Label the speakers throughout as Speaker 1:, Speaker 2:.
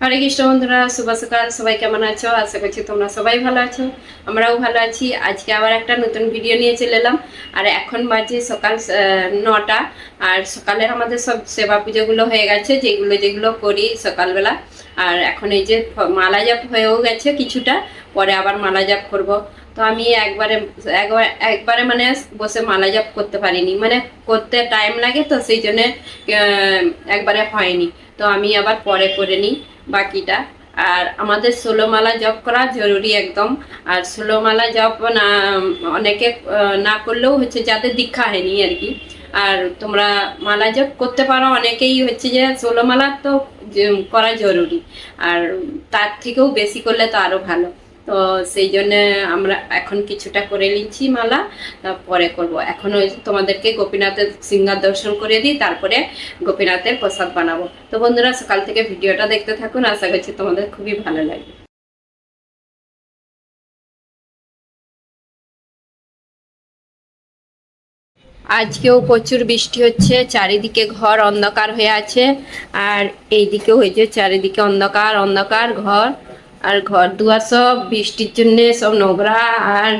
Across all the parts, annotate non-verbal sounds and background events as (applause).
Speaker 1: হরে কৃষ্ণ বন্ধুরা, শুভ সকাল। সবাই কেমন আছো? আশা করছি তোমরা সবাই ভালো আছো। আমরাও ভালো আছি। আজকে আবার একটা নতুন ভিডিও নিয়ে চলে এলাম। আর এখন বাজে সকাল নটা। আর সকালের আমাদের সব সেবা পুজোগুলো হয়ে গেছে। যেগুলো যেগুলো করি সকালবেলা। আর এখন এই যে মালা জাপ হয়েও গেছে কিছুটা। পরে আবার মালা জাপ করব। তো আমি একবারে, একবার, একবারে মানে বসে মালা জাপ করতে পারিনি। মানে করতে টাইম লাগে তো, সেই জন্যে একবারে হয়নি। তো আমি আবার পরে করে নিই বাকিটা। আর আমাদের সোলোমালা জপ করা জরুরি একদম। আর সোলোমালা জপ না, অনেকে না করলেও হচ্ছে যাদের দীক্ষা হয়নি আর কি। আর তোমরা মালা জপ করতে পারো, অনেকেই হচ্ছে যে সোলোমালা তো করা জরুরি। আর তার থেকেও বেশি করলে তো আরও ভালো। তো সেই জন্য আমরা এখন কিছুটা করে নিচ্ছি মালা পরে করব। এখন ওই তোমাদেরকে গোপীনাথের সিঙ্গার দর্শন করে দিই, তারপরে গোপীনাথের প্রসাদ বানাবো। তো বন্ধুরা, সকাল থেকে ভিডিওটা দেখতে থাকুন, আশা করছি তোমাদের খুবই ভালো লাগবে। আজকেও প্রচুর বৃষ্টি হচ্ছে, চারিদিকে ঘর অন্ধকার হয়ে আছে, আর এইদিকেও হয়েছে, চারিদিকে অন্ধকার অন্ধকার ঘর। আর ঘর দুয়ার সব, বৃষ্টির জন্যে সব নোংরা। আর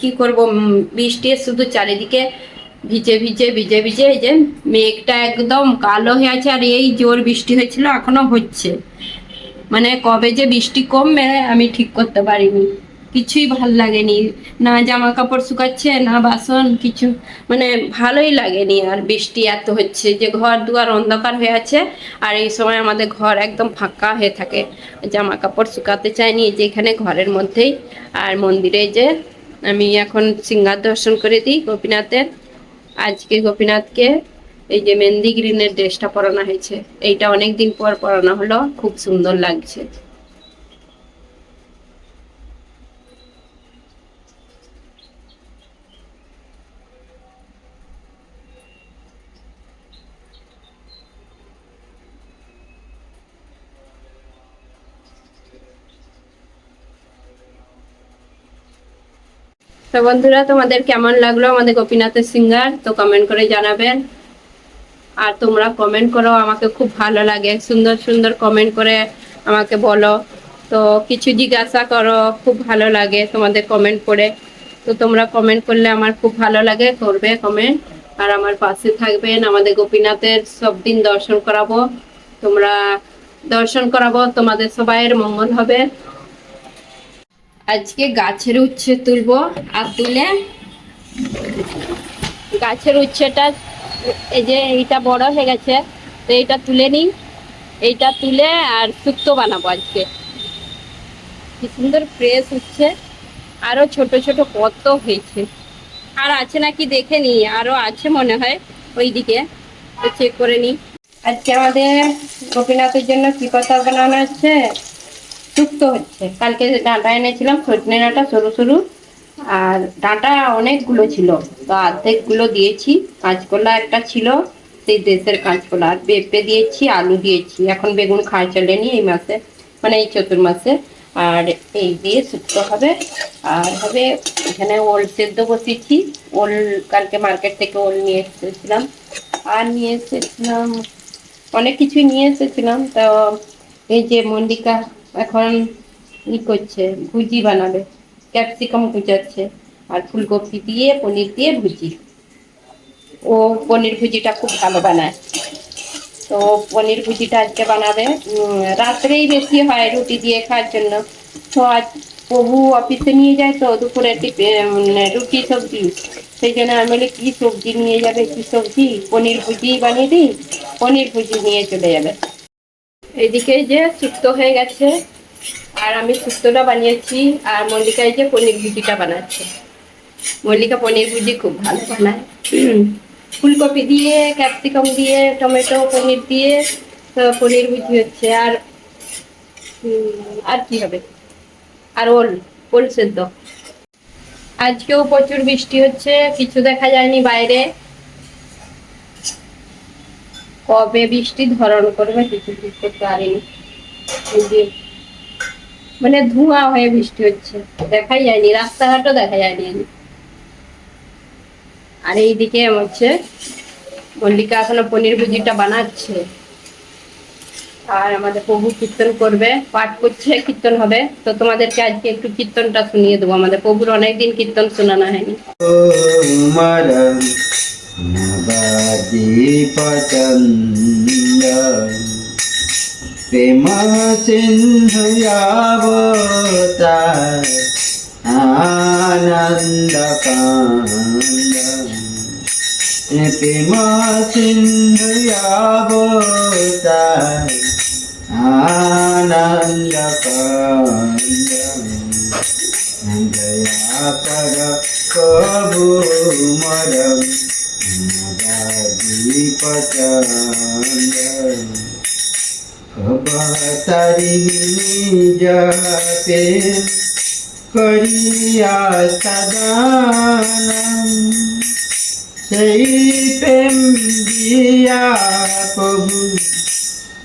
Speaker 1: কি করব? বৃষ্টি শুধু চারিদিকে ভিজে ভিজে ভিজে ভিজে, এই যে মেঘটা একদম কালো হয়ে আছে। আর এই জোর বৃষ্টি হয়েছিল, এখনও হচ্ছে। মানে কবে যে বৃষ্টি কমবে, আমি ঠিক করতে পারিনি। কিছুই ভালো লাগেনি। না জামা কাপড় শুকাচ্ছে, না বাসন, কিছু মানে ভালোই লাগেনি। আর বৃষ্টি এত হচ্ছে যে ঘর দুয়ার অন্ধকার হয়ে আছে, আর এই সময় আমাদের ঘর একদম ফাঁকা হয়ে থাকে। জামা কাপড় শুকাতে চাইনি যে এখানে ঘরের মধ্যেই। আর মন্দিরে যে আমি এখন সিঙ্গার দর্শন করে দিই গোপীনাথের। আজকে গোপীনাথকে এই যে মেহেন্দি গ্রিনের ড্রেসটা পরানো হয়েছে। এইটা অনেক দিন পর পরানো হলো, খুব সুন্দর লাগছে। তো বন্ধুরা, তোমাদের কেমন লাগল আমাদের গোপীনাথের সিঙ্গার? তো কমেন্ট করে জানাবেন। আর তোমরা কমেন্ট করো, আমাকে খুব ভালো লাগে। সুন্দর সুন্দর কমেন্ট করে আমাকে বলো। তো কিছু জিজ্ঞাসা করো, খুব ভালো লাগে তোমাদের কমেন্ট করে। তো তোমরা কমেন্ট করলে আমার খুব ভালো লাগে, করবে কমেন্ট আর আমার পাশে থাকবেন আমাদের গোপীনাথের, সব দিন দর্শন করাবো। তোমরা দর্শন করাবো, তোমাদের সবাইয়ের মঙ্গল হবে। আজকে গাছের উচ্ছে তুলবো আর তুলে। গাছের উচ্ছেটা এই যে এইটা বড় হয়ে গেছে, তো এইটা তুলে নিই। এইটা তুলে আর শুক্তো বানাবো আজকে। কি সুন্দর ফ্রেশ হচ্ছে। আরও ছোট ছোট কত হয়েছে। আর আছে নাকি দেখে নি আরও আছে মনে হয় ওইদিকে। চেক করে নি আজকে আমাদের গোপীনাথের জন্য কি কথা বানানো হচ্ছে? শুক্তো হচ্ছে। কালকে ডাঁটা এনেছিলাম সজনে ডাঁটা সরু সরু, আর ডাঁটা অনেকগুলো ছিল। তো অর্ধেকগুলো দিয়েছি, কাঁচকলা একটা ছিল, সেই দেশের কাঁচকলা। আর পেঁপে দিয়েছি, আলু দিয়েছি। এখন বেগুন খাওয়া চলেনি এই মাসে মানে এই চতুর্মাসে আর এই দিয়ে শুক্তো হবে। আর হবে, এখানে ওল সেদ্ধ বসিয়েছি। ওল কালকে মার্কেট থেকে ওল নিয়ে এসেছিলাম। আর নিয়ে এসেছিলাম, অনেক কিছুই নিয়ে এসেছিলাম। তো এই যে মন্ডিকা এখন ই করছে? ভুজি বানাবে। ক্যাপসিকাম কুচাচ্ছে আর ফুলকপি দিয়ে, পনির দিয়ে ভুজি। ও পনির ভুজিটা খুব ভালো বানায়। তো পনির ভুজিটা আজকে বানাবে। রাত্রেই বেশি হয় রুটি দিয়ে খাওয়ার জন্য। তো আজ প্রভু অফিসে নিয়ে যায় তো দুপুরে মানে রুটি, সবজি। সেই জন্য আমি বলি, কি সবজি নিয়ে যাবে? কি সবজি, পনির ভুজি বানিয়ে দিই, পনির ভুজি নিয়ে চলে যাবে। এইদিকে যে শুক্তো হয়ে গেছে, আর আমি শুক্তোটা বানিয়েছি, আর মল্লিকায় যে পনির ভুজিটা বানাচ্ছে। মল্লিকা পনির ভুজি খুব ভালো বানায়। ফুলকপি দিয়ে, ক্যাপসিকাম দিয়ে, টমেটো পনির দিয়ে পনির ভুজি হচ্ছে, আর আর কি হবে? আর ওল ওল সেদ্ধ। আজকেও প্রচুর বৃষ্টি হচ্ছে, কিছু দেখা যায়নি বাইরে। কবে বৃষ্টি ধরন করবে কিছু বুঝতে পারিনি। মানে ধোঁয়া হয়ে বৃষ্টি হচ্ছে, দেখাই যায়নি, রাস্তাঘাটও দেখা যায়নি। আর এইদিকে হচ্ছে, মল্লিকা এখনও পনির ভুজিটা বানাচ্ছে। আর আমাদের প্রভু কীর্তন করবে, পাঠ করছে, কীর্তন হবে। তো তোমাদেরকে আজকে একটু কীর্তনটা শুনিয়ে দেবো। আমাদের প্রভুর অনেকদিন কীর্তন শোনানো হয়নি।
Speaker 2: नवदीपचन्द प्रेम सिन्धु यावता आनन्दकान्द प्रेम सिन्धु यावता आनन्दकान्द दया कर प्रभु मरम दीपचंद अवतारी जपे करिया सदानम সেই প্রেম দিয়া প্রভু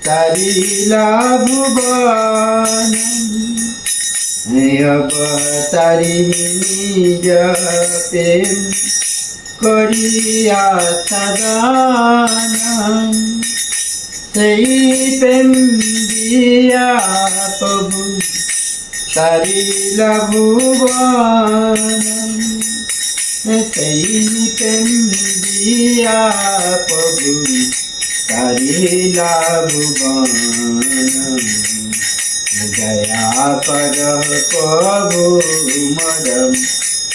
Speaker 2: তারিলা ভুবনম অবতারি নিজ প্রেম করিয়া সদানম সেই প্রেম দিয়া প্রভু তারিলা ভুবনম। সেই প্রেম দিয়া প্রভু তারিলা ভুবনম। দয়া কর প্রভু মরম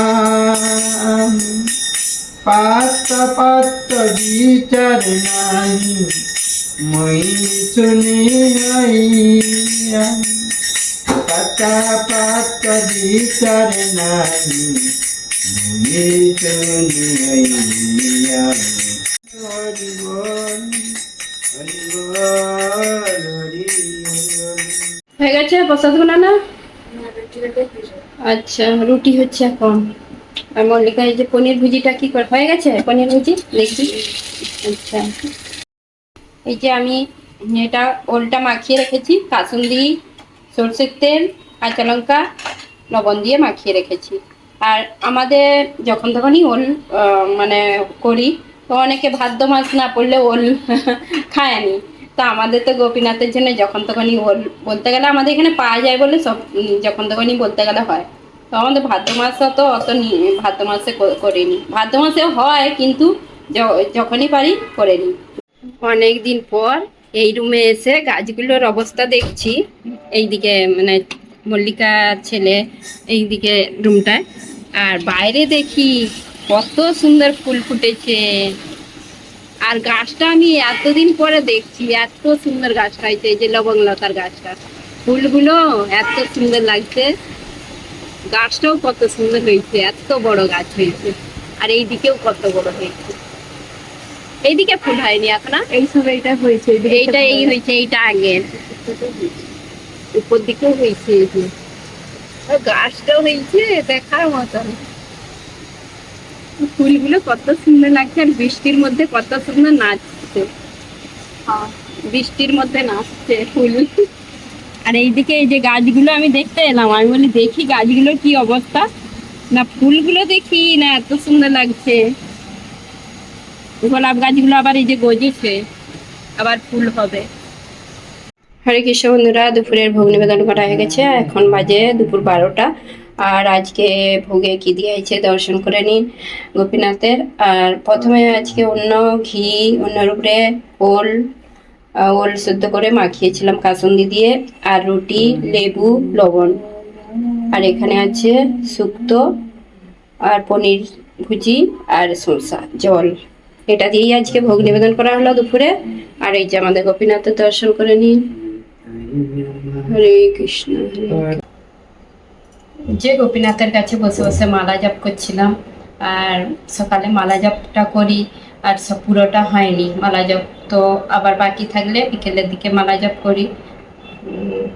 Speaker 2: বিলাইয়াতাম পাত্র পাত্র বিচার নাই মই শুনিয়া পাতা পাত্র বিচার নাই মই শুনিয়া হরি বল হরি বল, হরি
Speaker 1: হয়ে গেছে প্রসাদ বানানো আচ্ছা রুটি হচ্ছে এখন। আর মল্লিকা, এই যে পনির ভুজিটা কি করে হয়ে গেছে পনির ভুজি? দেখি। আচ্ছা। এই যে আমি এটা ওলটা মাখিয়ে রেখেছি, কাসুন্দি, সর্ষের তেল, কাঁচা লঙ্কা, লবণ দিয়ে মাখিয়ে রেখেছি। আর আমাদের যখন তখনই ওল মানে করি, তো অনেকে ভাদ্র মাছ না পড়লে ওল (laughs) খায়নি তো আমাদের তো গোপীনাথের জন্য যখন তখনই বলতে গেলে আমাদের এখানে পাওয়া যায় বলে সব যখন তখনই বলতে গেলে হয়। তো আমাদের ভাদ্র মাসটা তো অত ভাদ্র মাসে করিনি। ভাদ্র মাসেও হয় কিন্তু যখনই পারি করে নিই অনেক দিন পর এই রুমে এসে গাছগুলোর অবস্থা দেখছি। এইদিকে মানে মল্লিকার ছেলে এইদিকে রুমটায় আর বাইরে দেখি কত সুন্দর ফুল ফুটেছে। আর গাছটা আমি এতদিন পরে দেখছি এত সুন্দর গাছটা এই যে লবঙ্গলতার গাছটা। ফুলগুলো এত সুন্দর লাগছে। গাছটাও কত সুন্দর হয়েছে এত বড় গাছ হয়েছে। আর এইদিকেও কত বড় হয়েছে। এইদিকে ফুল হয়নি এখন?
Speaker 3: এই সময় এটা হয়েছে
Speaker 1: এইটা এই হয়েছে এইটা আগে। উপর দিকেও হয়েছে এই যে। গাছটাও হয়েছে দেখার মতন। ফুলগুলো কত সুন্দর লাগছে আর বৃষ্টির মধ্যে কত সুন্দর নাচছে। বৃষ্টির মধ্যে নাচছে ফুল। আর এইদিকে এই যে গাছগুলো আমি দেখতে এলাম আমি বলি দেখি গাছগুলোর কি অবস্থা? না ফুলগুলো দেখি না এত সুন্দর লাগছে। গোলাপ গাছগুলো আবার এই যে গজেছে আবার ফুল হবে। হরে কৃষ্ণ বন্ধুরা দুপুরের ভোগ নিবেদন করা হয়ে গেছে। এখন বাজে দুপুর বারোটা। আর আজকে ভোগে কি দিয়েছে দর্শন করে নিন গোপীনাথের। আর প্রথমে আজকে অন্য ঘি অন্যর উপরে ওল ওল সেদ্ধ করে মাখিয়েছিলাম কাসুন্দি দিয়ে। আর রুটি, লেবু, লবণ। আর এখানে আছে শুক্তো আর পনির ভুজি আর শসা জল। এটা দিয়েই আজকে ভোগ নিবেদন করা হলো দুপুরে। আর এই যে আমাদের গোপীনাথের দর্শন করে নিন। হরে কৃষ্ণ, হরে যে গোপীনাথের কাছে বসে বসে মালা জপ করছিলাম, আর সকালে মালা জপটা করি, আর সব পুরোটা হয়নি। মালা জপ তো আবার বাকি থাকলে বিকেলের দিকে মালা জপ করি।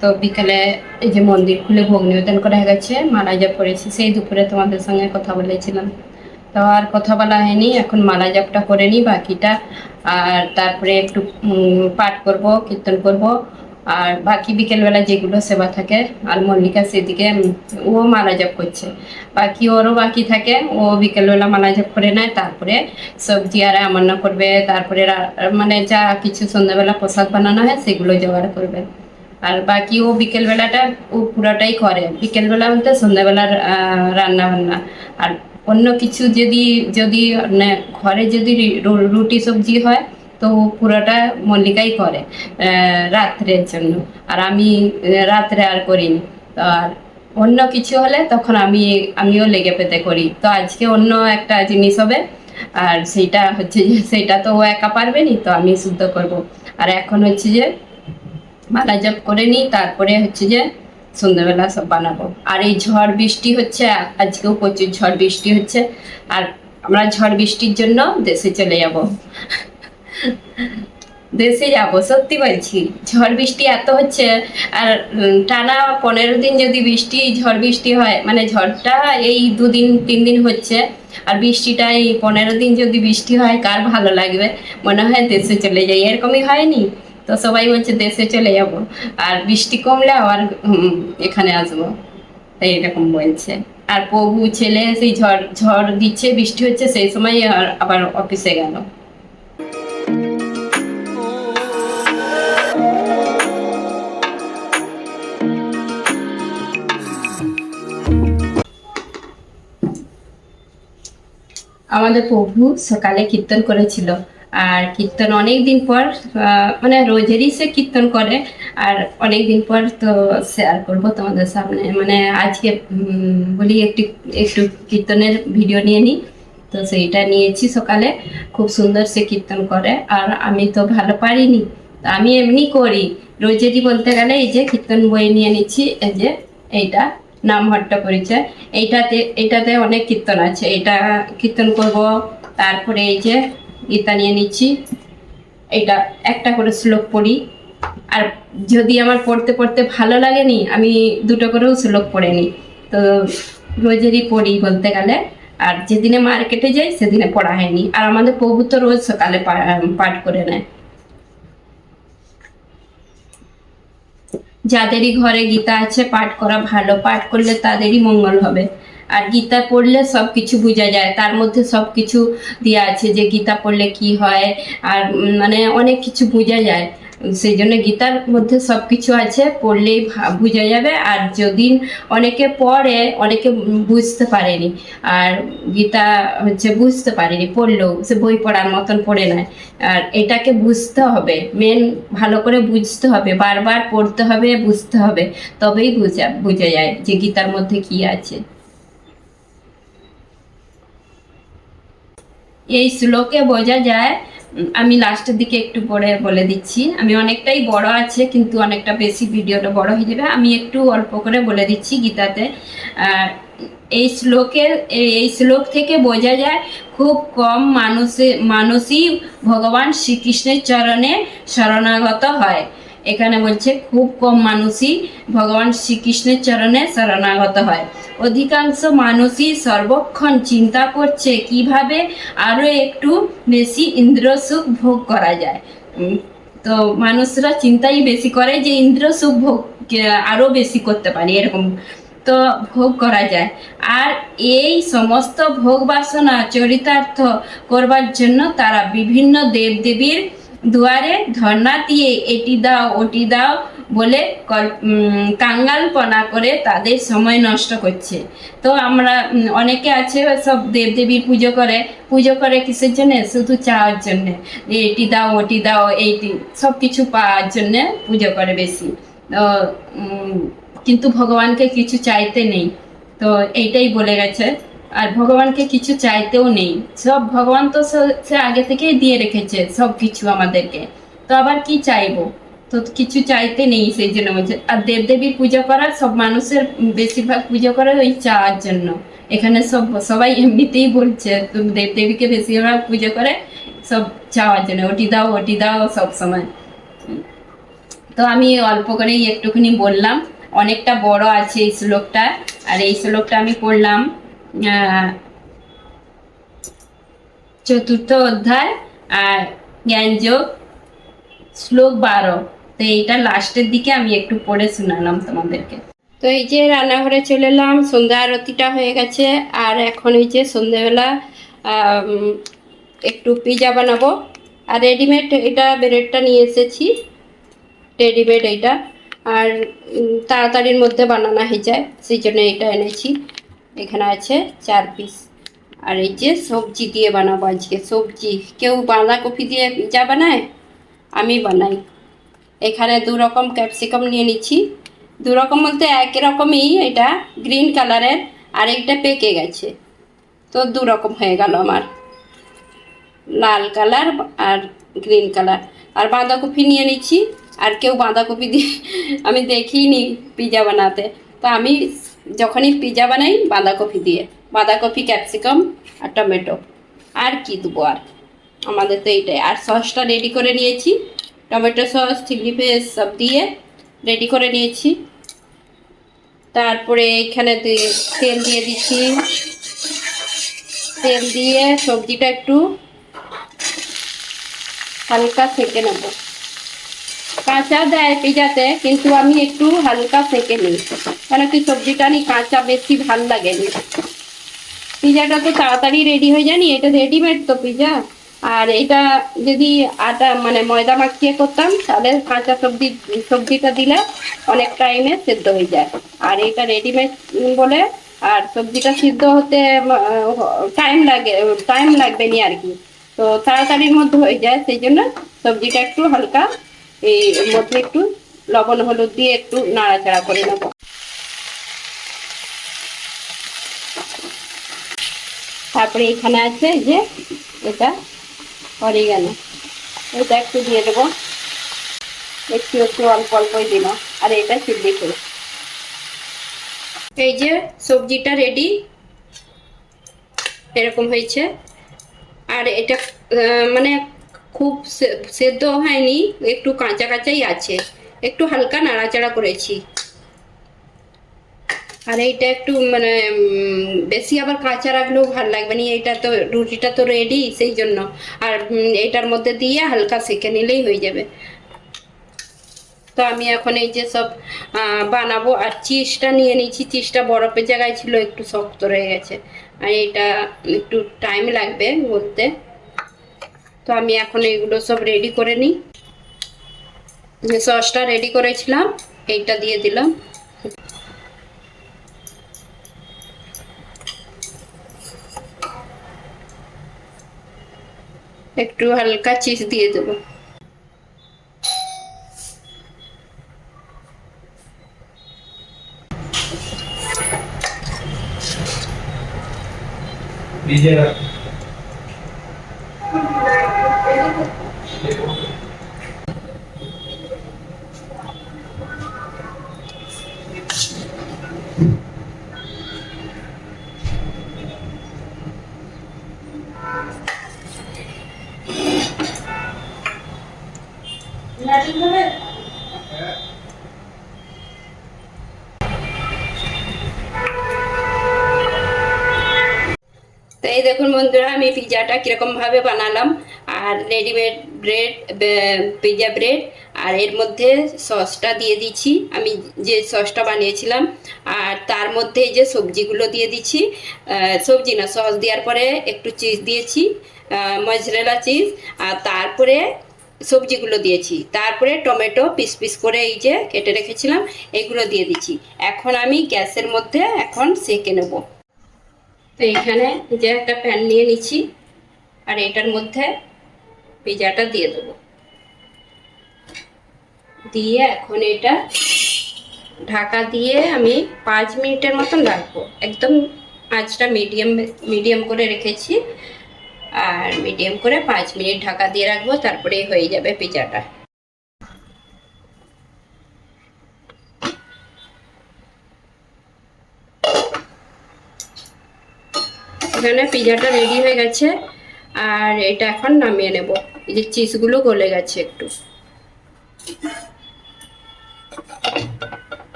Speaker 1: তো বিকেলে এই যে মন্দির খুলে ভোগ নিবেদন করা হয়ে গেছে, মালা জপ করেছি। সেই দুপুরে তোমাদের সঙ্গে কথা বলেছিলাম। তো আর কথা বলা হয়নি, এখন মালা জপটা করে নিই বাকিটা। আর তারপরে একটু পাঠ করব, কীর্তন করব। আর বাকি বিকেলবেলা যেগুলো সেবা থাকে আর মল্লিকা সেদিকে ও মালা জপ করছে। বাকি ওরও বাকি থাকে, ও বিকেলবেলা মালা জপ করে নেয়, তারপরে সবজি আর আমান্না করবে, তারপরে মানে যা কিছু সন্ধ্যাবেলা প্রসাদ বানানো হয়, সেগুলো জোগাড় করবে। আর বাকি ও বিকেলবেলাটা, ও পুরোটাই করে। বিকেলবেলা বলতে সন্ধ্যাবেলার রান্না বান্না আর অন্য কিছু যদি যদি মানে ঘরে যদি রুটি সবজি হয় তো পুরোটা মল্লিকাই করে রাত্রের জন্য। আর আমি রাত্রে আর করিনি। আর অন্য কিছু হলে তখন আমি, আমিও লেগে পেতে করি। তো আজকে অন্য একটা জিনিস হবে, আর সেইটা হচ্ছে যে, সেইটা তো ও একা পারবে নি, তো আমি শুদ্ধ করব। আর এখন হচ্ছে যে, মালা জপ করে নিই তারপরে হচ্ছে যে, সন্ধ্যাবেলা সব বানাবো। আর এই ঝড় বৃষ্টি হচ্ছে, আজকেও প্রচুর ঝড় বৃষ্টি হচ্ছে। আর আমরা ঝড় বৃষ্টির জন্য দেশে চলে যাব। দেশে যাব, সত্যি বলছি। ঝড় বৃষ্টি এত হচ্ছে, আর টানা পনেরো দিন যদি বৃষ্টি, ঝড় বৃষ্টি হয় মানে ঝড়টা এই দুদিন তিন দিন হচ্ছে, আর বৃষ্টিটা এই পনেরো দিন যদি বৃষ্টি হয়, কার ভালো লাগবে? মনে হয় দেশে চলে যাই, এরকমই হয়নি? তো সবাই বলছে দেশে চলে যাব, আর বৃষ্টি কমলে আবার এখানে আসব। এইরকম বলছে। আর প্রভু ছেলে সেই ঝড় ঝড় দিচ্ছে, বৃষ্টি হচ্ছে, সেই সময় আবার অফিসে গেল। আমাদের প্রভু সকালে কীর্তন করেছিল। আর কীর্তন অনেক দিন পর মানে রোজেরই সে কীর্তন করে। আর অনেক দিন পর তো শেয়ার করব তোমাদের সামনে। মানে আজকে বলি একটু একটু কীর্তনের ভিডিও নিয়ে নিই তো সেইটা নিয়েছি সকালে। খুব সুন্দর সে কীর্তন করে। আর আমি তো ভালো পারিনি। আমি এমনি করি। রোজেরই বলতে গেলে এই যে কীর্তন বই নিয়ে নিচ্ছি, এই যে এইটা। নাম হট্ট পরিচয় এইটাতে এটাতে অনেক কীর্তন আছে। এটা কীর্তন করব, তারপরে এই যে গীতা নিয়ে নিচ্ছি। এটা একটা করে শ্লোক পড়ি। আর যদি আমার পড়তে পড়তে ভালো লাগেনি, আমি দুটো করেও শ্লোক পড়ে নিই তো রোজেরই পড়ি বলতে গেলে। আর যেদিনে মার্কেটে যাই, সেদিনে পড়া হয়নি। আর আমাদের প্রভু তো রোজ সকালে পাঠ করে নেয়। যাদেরই ঘরে গীতা আছে, পাঠ করা ভালো, পাঠ করলে তাদেরই মঙ্গল হবে। আর গীতা পড়লে সব কিছু বোঝা যায়। তার মধ্যে সব কিছু দেওয়া আছে যে গীতা পড়লে কি হয়, আর মানে অনেক কিছু বোঝা যায়। সেই জন্য গীতার মধ্যে সব কিছু আছে, পড়লেই বোঝা যাবে। আর যদি অনেকে পড়ে, অনেকে বুঝতে পারেনি। আর গীতা হচ্ছে বুঝতে পারেনি, পড়লেও সে বই পড়ার মতন পড়ে নেয় আর এটাকে বুঝতে হবে। মেন ভালো করে বুঝতে হবে। বারবার পড়তে হবে, বুঝতে হবে। তবেই বোঝা বোঝা যায় যে গীতার মধ্যে কি আছে। এই শ্লোকে বোঝা যায় আমি লাস্টের দিকে একটু পরে বলে দিচ্ছি। আমি অনেকটাই বড় আছে, কিন্তু অনেকটা বেশি ভিডিওটা বড় হয়ে যাবে। আমি একটু অল্প করে বলে দিচ্ছি গীতাতে। এই শ্লোকের এই- শ্লোক থেকে বোঝা যায়, খুব কম মানুষে, মানুষই ভগবান শ্রীকৃষ্ণের চরণে শরণাগত হয়। এখানে বলছে, খুব কম মানুষই ভগবান শ্রীকৃষ্ণের চরণে শরণাগত হয়। অধিকাংশ মানুষই সর্বক্ষণ চিন্তা করছে, কীভাবে আরও একটু বেশি ইন্দ্রসুখ ভোগ করা যায়। তো মানুষরা চিন্তাই বেশি করে যে ইন্দ্রসুখ ভোগ আরও বেশি করতে পারি, এরকম তো ভোগ করা যায়। আর এই সমস্ত ভোগ বাসনা চরিতার্থ করবার জন্য তারা বিভিন্ন দেবদেবীর দুয়ারে ধর্ণা দিয়ে এটি দাও, ওটি দাও বলে কাঙ্গালপনা করে তাদের সময় নষ্ট করছে। তো আমরা অনেকে আছে সব দেবদেবীর পুজো করে। পুজো করে কিসের জন্য? শুধু চাওয়ার জন্যে। এটি দাও, ওটি দাও, এইটি সব কিছু পাওয়ার জন্যে পুজো করে বেশি। কিন্তু ভগবানকে কিছু চাইতে নেই। তো এইটাই বলে গেছে। আর ভগবানকে কিছু চাইতেও নেই। সব ভগবান তো সে- আগে থেকেই দিয়ে রেখেছে সব কিছু আমাদেরকে। তো আবার কি চাইব? তো কিছু চাইতে নেই সেই জন্য বলছে। আর দেবদেবীর পুজো করা সব মানুষের বেশিরভাগ পুজো করে ওই চাওয়ার জন্য। এখানে সব সবাই এমনিতেই বলছে দেবদেবীকে বেশিরভাগ পুজো করে সব চাওয়ার জন্য। ওটি দাও ওটি দাও সব সময়। তো আমি অল্প করেই একটুখানি বললাম। অনেকটা বড় আছে এই শ্লোকটা। আর এই শ্লোকটা আমি পড়লাম চতুর্থ অধ্যায়, আর জ্ঞানযোগ শ্লোক বারো। তো এইটা লাস্টের দিকে আমি একটু পড়ে শোনালাম তোমাদেরকে। তো এই যে রান্নাঘরে চলে এলাম, সন্ধ্যা আরতিটা হয়ে গেছে, আর এখন এই যে সন্ধ্যেবেলা একটু পিজা বানাবো। আর রেডিমেড এটা ব্রেডটা নিয়ে এসেছি, রেডিমেড এইটা। আর তাড়াতাড়ির মধ্যে বানানো হয়ে যায়, সেই জন্য এটা এনেছি। এখানে আছে চার পিস আর এই যে সবজি দিয়ে বানাবো আজকে, সবজি। কেউ বাঁধাকপি দিয়ে পিজা বানায়, আমি বানাই। এখানে দু রকম ক্যাপসিকাম নিয়ে নিচ্ছি। দু রকম বলতে একই রকমই এটা গ্রিন কালারের আর একটা পেকে গেছে। তো দু রকম হয়ে গেল আমার। লাল কালার আর গ্রিন কালার আর বাঁধাকপি নিয়ে নিচ্ছি। আর কেউ বাঁধাকপি দিয়ে, আমি দেখিনি পিজা বানাতে। তো আমি যখনই পিজা বানাই, বাঁধাকপি দিয়ে। বাঁধাকপি ক্যাপসিকাম আর টমেটো। আর কি দেবো আর? আমাদের তো এইটাই। আর সসটা রেডি করে নিয়েছি। টমেটো সস চিলি পেস্ট সব দিয়ে রেডি করে নিয়েছি। তারপরে এখানে তেল দিয়ে দিচ্ছি। তেল দিয়ে সবজিটা একটু হালকা সেঁকে নেব। কাঁচা দেয় পিজাতে কিন্তু আমি একটু হালকা সেঁকে নিই। কেন কি সবজিটা নি কাঁচা বেশি ভালো লাগেনি। পিজাটা তো তাড়াতাড়ি রেডি হয়ে যায়নি এটা রেডিমেড তো পিজা। আর এটা যদি আটা মানে ময়দা মাখিয়ে করতাম, তাহলে কাঁচা সবজি, সবজিটা দিলে অনেক টাইমে সেদ্ধ হয়ে যায়। আর এটা রেডিমেড বলে, আর সবজিটা সিদ্ধ হতে টাইম লাগে টাইম লাগবে নি আর কি। তো তাড়াতাড়ির মধ্যে হয়ে যায়, সেই জন্য সবজিটা একটু হালকা, এই মধ্যে একটু লবণ, হলুদ দিয়ে একটু নাড়াচাড়া করে নেব। তারপরে এখানে আছে যে এটা অরিগানো এটা একটু দিয়ে দেবো। একটু একটু অল্প অল্পই দিল। আর এটা চিল্লি করে। এই যে সবজিটা রেডি এরকম হয়েছে। আর এটা মানে খুব সেদ্ধ হয়নি, একটু কাঁচা কাঁচাই আছে। একটু হালকা নাড়াচাড়া করেছি। আর এইটা একটু মানে বেশি আবার কাঁচা রাখলেও ভালো লাগবে না। এইটা তো, রুটিটা তো রেডি সেই জন্য। আর এটার মধ্যে দিয়ে হালকা সেঁকে নিলেই হয়ে যাবে। তো আমি এখন এই যে সব বানাবো। আর চিজটা নিয়ে নিচ্ছি চিজটা বরফের জায়গায় ছিল, একটু শক্ত রয়ে গেছে। আর এটা একটু টাইম লাগবে বলতে তো আমি এখন এগুলো সব রেডি করে নিই। সসটা রেডি করেছিলাম, এইটা দিয়ে দিলাম। একটু হালকা চিজ দিয়ে দেবো।
Speaker 2: ভিজে রাখ
Speaker 1: তো এই দেখুন বন্ধুরা আমি পিজাটা কীরকম ভাবে বানালাম, আর রেডিমেড ব্রেড পিজা ব্রেড আর এর মধ্যে সসটা দিয়ে দিচ্ছি। আমি যে সসটা বানিয়েছিলাম, আর তার মধ্যে যে সবজিগুলো দিয়ে দিচ্ছি সবজি না সস দেওয়ার পরে একটু চিজ দিয়েছি মজরেলা চিজ আর তারপরে সবজিগুলো দিয়েছি। তারপরে টমেটো পিস পিস করে এই যে কেটে রেখেছিলাম, এগুলো দিয়ে দিচ্ছি। এখন আমি গ্যাসের মধ্যে এখন সেকে নেব। তো এখানে যে একটা প্যান নিয়ে নিচ্ছি। আর এটার মধ্যে পিজাটা দিয়ে দেবো। দিয়ে এখন এটা ঢাকা দিয়ে আমি পাঁচ মিনিটের মতন রাখব। একদম আঁচটা মিডিয়াম মিডিয়াম করে রেখেছি। আর মিডিয়াম করে পাঁচ মিনিট ঢাকা দিয়ে রাখব তারপরে হয়ে যাবে পিজাটা। এখানে পিজাটা রেডি হয়ে গেছে। আর এটা এখন নামিয়ে নেব। এই যে চিজগুলো গলে গেছে একটু।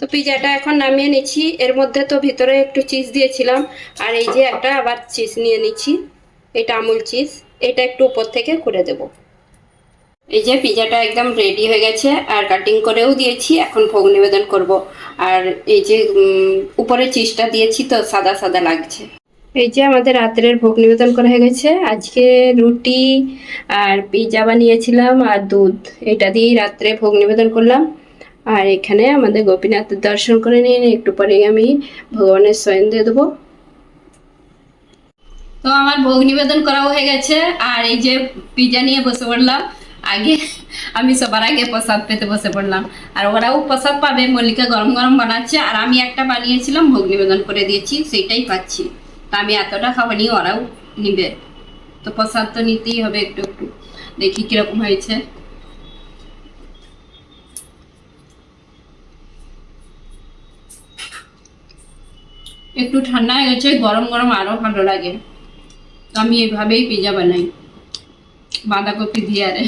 Speaker 1: তো পিজাটা এখন নামিয়ে নিচ্ছি। এর মধ্যে তো ভিতরে একটু চিজ দিয়েছিলাম। আর এই যে একটা আবার চিজ নিয়ে নিচ্ছি। এটা আমুল চিজ। এটা একটু উপর থেকে করে দেবো। এই যে পিজাটা একদম রেডি হয়ে গেছে, আর কাটিং করেও দিয়েছি, এখন ভোগ নিবেদন করব। আর এই যে উপরে চিজটা দিয়েছি তো, সাদা সাদা লাগছে। এই যে আমাদের রাত্রের ভোগ নিবেদন করা হয়ে গেছে। আজকে রুটি আর পিজা বানিয়েছিলাম আর দুধ। এটা দিয়েই রাত্রে ভোগ নিবেদন করলাম। আর এখানে আমাদের গোপীনাথের দর্শন করে নিয়ে একটু পরেই আমি ভগবানের শয়ন দিয়ে দেবো। তো আমার ভোগ নিবেদন করাও হয়ে গেছে। আর এই যে পিজা নিয়ে বসে পড়লাম। আগে আমি সবার আগে প্রসাদ পেতে বসে পড়লাম। আর ওরাও প্রসাদ পাবে, মল্লিকা গরম গরম বানাচ্ছে, আর আমি একটা বানিয়েছিলাম, ভোগ নিবেদন করে দিয়েছি, সেইটাই পাচ্ছি। তা আমি এতটা খাবানি ওরাও নিবে। তো প্রসাদ তো নিতেই হবে একটু একটু। দেখি কীরকম হয়েছে। একটু ঠান্ডা হয়ে গেছে, গরম গরম আরও ভালো লাগে। আমি এভাবেই পিজা বানাই। বাঁধাকপি দিয়ে আরে।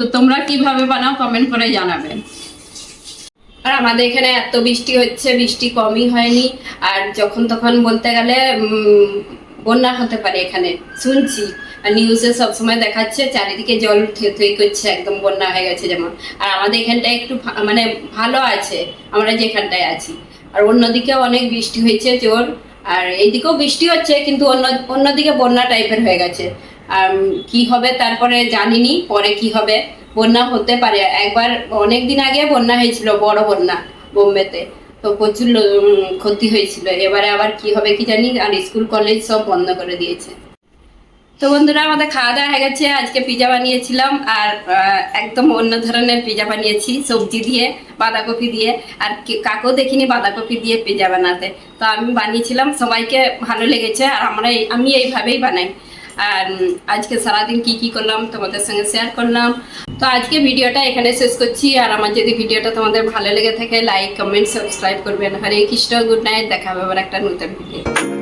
Speaker 1: তো তোমরা কীভাবে বানাও কমেন্ট করে জানাবে। আর আমাদের এখানে এত বৃষ্টি হচ্ছে, বৃষ্টি কমই হয়নি। আর যখন তখন বলতে গেলে বন্যা হতে পারে এখানে, শুনছি। আর নিউজে সবসময় দেখাচ্ছে, চারিদিকে জল থই করছে, একদম বন্যা হয়ে গেছে যেমন। আর আমাদের এখানটায় একটু মানে ভালো আছে, আমরা যেখানটায় আছি। আর অন্যদিকে অনেক বৃষ্টি হয়েছে, জোর। আর এইদিকেও বৃষ্টি হচ্ছে, কিন্তু অন্য, অন্যদিকে বন্যা টাইপের হয়ে গেছে। আর কি হবে তারপরে জানিনি, পরে কি হবে। বন্যা হতে পারে। একবার অনেক দিন আগে বন্যা হয়েছিল, বড় বন্যা বোম্বেতে। তো প্রচুর ক্ষতি হয়েছিল। এবারে আবার কি হবে কি জানি, আর স্কুল, কলেজ সব বন্ধ করে দিয়েছে। তো বন্ধুরা, আমাদের খাওয়া দাওয়া হয়ে গেছে। আজকে পিজা বানিয়েছিলাম, আর একদম অন্য ধরনের পিজা বানিয়েছি, সবজি দিয়ে, বাঁধাকপি দিয়ে। আর কে- কাকেও দেখিনি বাঁধাকপি দিয়ে পিজা বানাতে। তো আমি বানিয়েছিলাম। সবাইকে ভালো লেগেছে, আর আমরা আমি এইভাবেই বানাই। আর আজকে সারাদিন কি কি করলাম তোমাদের সঙ্গে শেয়ার করলাম। তো আজকে ভিডিওটা এখানে শেষ করছি। আর আমার যদি ভিডিওটা তোমাদের ভালো লেগে থাকে লাইক কমেন্ট সাবস্ক্রাইব করবেন হরে কৃষ্ণ গুড নাইট দেখা হবে আবার একটা নতুন ভিডিও